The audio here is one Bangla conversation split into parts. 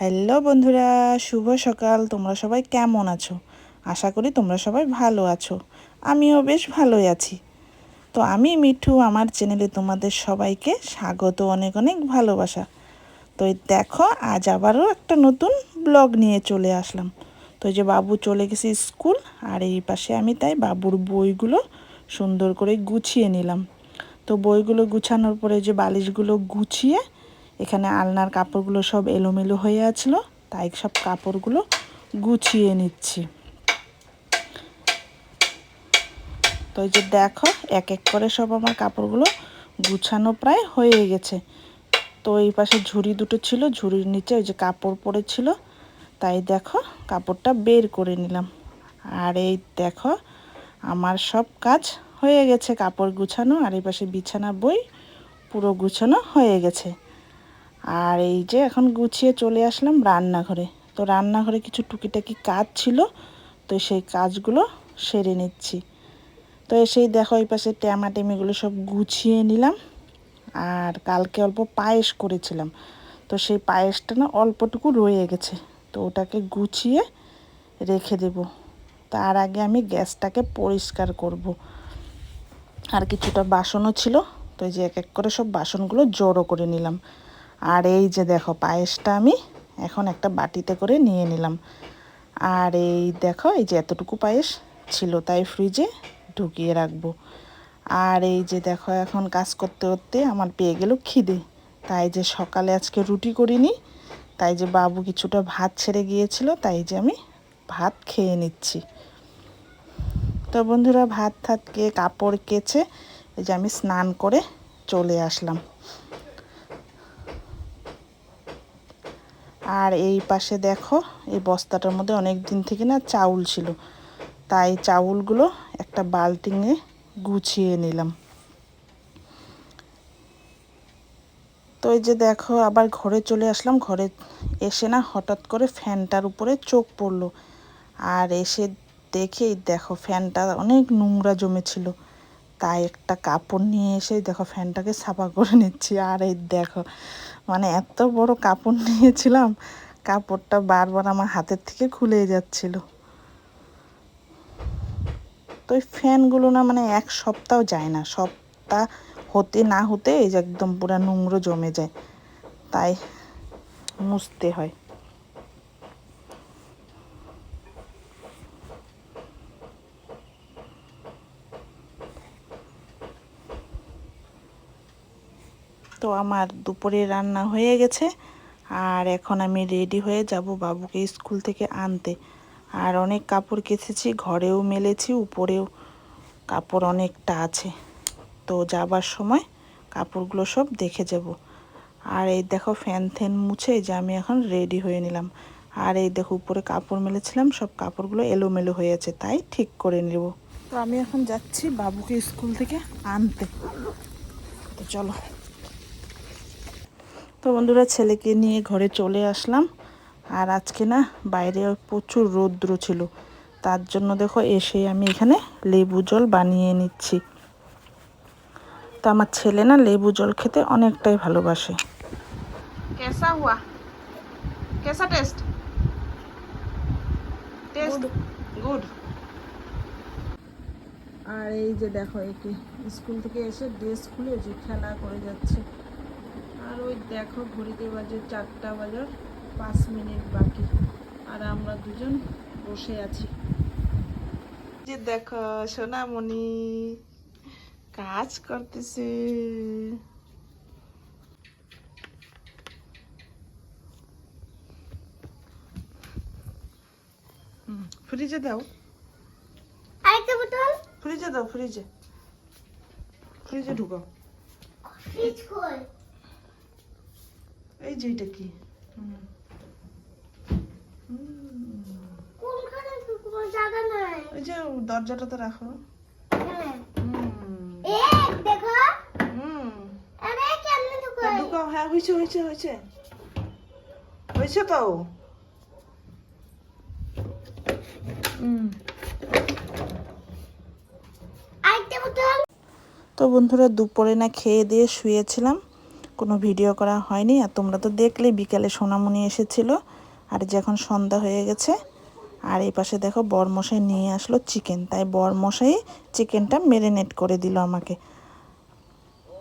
হ্যালো বন্ধুরা, শুভ সকাল। তোমরা সবাই কেমন আছো? আশা করি তোমরা সবাই ভালো আছো। আমিও বেশ ভালোই আছি। তো আমি মিঠু, আমার চ্যানেলে তোমাদের সবাইকে স্বাগত, অনেক অনেক ভালোবাসা। তো দেখো, আজ আবারও একটা নতুন ব্লগ নিয়ে চলে আসলাম। তো যে বাবু চলে গেছে স্কুল, আর এই পাশে আমি তাই বাবুর বইগুলো সুন্দর করে গুছিয়ে নিলাম। তো বইগুলো গুছানোর পরে যে বালিশগুলো গুছিয়ে এখানে আলনার কাপড়গুলো সব এলোমেলো হয়ে আছিল, তাই সব কাপড়গুলো গুছিয়ে নিচ্ছি। তো যে দেখো, এক এক করে সব আমার কাপড়গুলো গুছানো প্রায় হয়ে গেছে। তো এই পাশে ঝুড়ি দুটো ছিল, ঝুড়ির নিচে ওই যে কাপড় পড়েছিল, তাই দেখো কাপড়টা বের করে নিলাম। আর এই দেখো, আমার সব কাজ হয়ে গেছে, কাপড় গুছানো, আর এই পাশে বিছানা, বই পুরো গুছানো হয়ে গেছে। আর এই যে এখন গুছিয়ে চলে আসলাম রান্নাঘরে। তো রান্নাঘরে কিছু টুকিটাকি কাজ ছিল, তো সেই কাজগুলো সেরে নিচ্ছি। তো এসেই দেখো এই পাশে ট্যামাটেমিগুলো সব গুছিয়ে নিলাম। আর কালকে অল্প পায়েস করেছিলাম। তো সেই পায়েসটা না অল্পটুকু রয়ে গেছে। তো ওটাকে গুছিয়ে রেখে দেব। তার আগে আমি গ্যাসটাকে পরিষ্কার করব। আর কিছুটা বাসনও ছিল। তো এই যে এক এক করে সব বাসনগুলো জড়ো করে নিলাম। আর এই যে দেখো পায়েসটা আমি এখন একটা বাটিতে করে নিয়ে নিলাম। আর এই দেখো, এই যে এতটুকু পায়েস ছিল তাই ফ্রিজে ঢুকিয়ে রাখব। আর এই যে দেখো, এখন কাজ করতে করতে আমার পেয়ে গেল খিদে। তাই যে সকালে আজকে রুটি করিনি, তাই যে বাবু কিছুটা ভাত ছেড়ে গিয়েছিল, তাই যে আমি ভাত খেয়ে নিচ্ছি। তো বন্ধুরা, ভাত থাত কে কাপড় কেচে এই যে আমি স্নান করে চলে আসলাম। আর এই পাশে দেখো, এই বস্তাটার মধ্যে অনেক দিন থেকে না চাউল ছিল। তাই চাউলগুলো একটা বালতিংয়ে গুছিয়ে নিলাম। তো এই যে দেখো, আবার ঘরে চলে আসলাম। ঘরে এসে না হঠাৎ করে ফ্যানটার উপরে চোখ পড়ল। আর এসে দেখেই দেখো, ফ্যানটা অনেক নোংরা জমেছিল। তাই একটা কাপড় নিয়ে এসে দেখো ফ্যানটাকে সাফা করে নিচ্ছি। আর এই দেখো মানে এত বড় কাপড় নিয়েছিলাম, কাপড়টা বারবার আমার হাতের থেকে খুলে যাচ্ছিল। তো ওই ফ্যানগুলো না মানে এক সপ্তাহ যায় না, সপ্তাহ হতে না হতে এই যে একদম পুরো নোংরো জমে যায়। তাই মুছতে হয়। তো আমার দুপুরে রান্না হয়ে গেছে। আর এখন আমি রেডি হয়ে যাব বাবুকে স্কুল থেকে আনতে। আর অনেক কাপড় কেচেছি, ঘরেও মেলেছি, উপরেও কাপড় অনেকটা আছে। তো যাবার সময় কাপড়গুলো সব দেখে যাব। আর এই দেখো ফ্যান থ্যান মুছে যে আমি এখন রেডি হয়ে নিলাম। আর এই দেখো উপরে কাপড় মেলেছিলাম, সব কাপড়গুলো এলোমেলো হয়ে আছে, তাই ঠিক করে নেব। তো আমি এখন যাচ্ছি বাবুকে স্কুল থেকে আনতে। তো চলো। তো বন্ধুরা ছেলেকে নিয়ে ঘরে চলে আসলাম। আর আজকে না বাইরে প্রচুর রৌদ্র ছিল। তার জন্য দেখো এসে আমি এখানে লেবু জল বানিয়ে নিচ্ছি। তো আমার ছেলে না লেবু জল খেতে অনেকটাই ভালোবাসে। কেসা হুয়া? কেসা টেস্ট? টেস্ট? গুড। আর এই যে দেখো একে স্কুল থেকে এসে ড্রেস খুলে যে খেলা করে যাচ্ছে। দেখো ঘড়িতে বাজে চারটা বাজার পাঁচ মিনিট বাকি। আর আমরা দুজন বসে আছি। যে দেখো সোনামণি কাজ করতেছে। ফ্রিজে দাও। আরেকটা বোতল? ফ্রিজে দাও ফ্রিজে। ফ্রিজে ঢুকাও। ফ্রিজ খোল। এই যে এটা কি? ওই যে রাখো। আরে কেমনে তা ঢুকাও। হ্যাঁ হয়েছে হয়েছে হয়েছে। হয়েছে তো? হুম। তো বন্ধুরা দুপুরে না খেয়ে দিয়ে শুয়েছিলাম। কোনো ভিডিও করা হয়নি। আর তোমরা তো দেখলে বিকালে সোনামণি এসেছিল। আর যখন সন্ধ্যা হয়ে গেছে। আর এই পাশে দেখো বরমশাই নিয়ে আসলো চিকেন। তাই বরমশাই চিকেনটা মেরিনেট করে দিল আমাকে।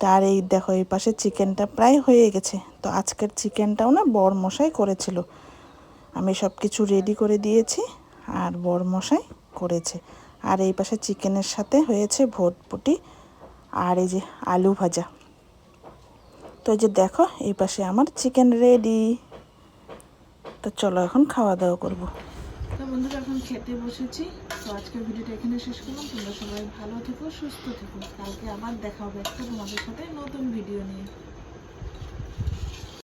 তার এই দেখো, এই পাশে চিকেনটা প্রায় হয়ে গেছে। তো আজকের চিকেনটাও না বরমশাই করেছিল। আমি সব কিছু রেডি করে দিয়েছি আর বরমশাই করেছে। আর এই পাশে চিকেনের সাথে হয়েছে ভটপটি। আর এই যে আলু ভাজা। তো এই যে দেখো, এই পাশে আমার চিকেন রেডি তো চলো এখন খাওয়া দাওয়া করব। তো বন্ধুরা, এখন খেতে বসেছি। তো আজকের ভিডিওটা এখানে শেষ করলাম। তোমরা সবাই ভালো থেকো, সুস্থ থেকো। কালকে আবার দেখা হবে একটা তোমাদের সাথে নতুন ভিডিও নিয়ে।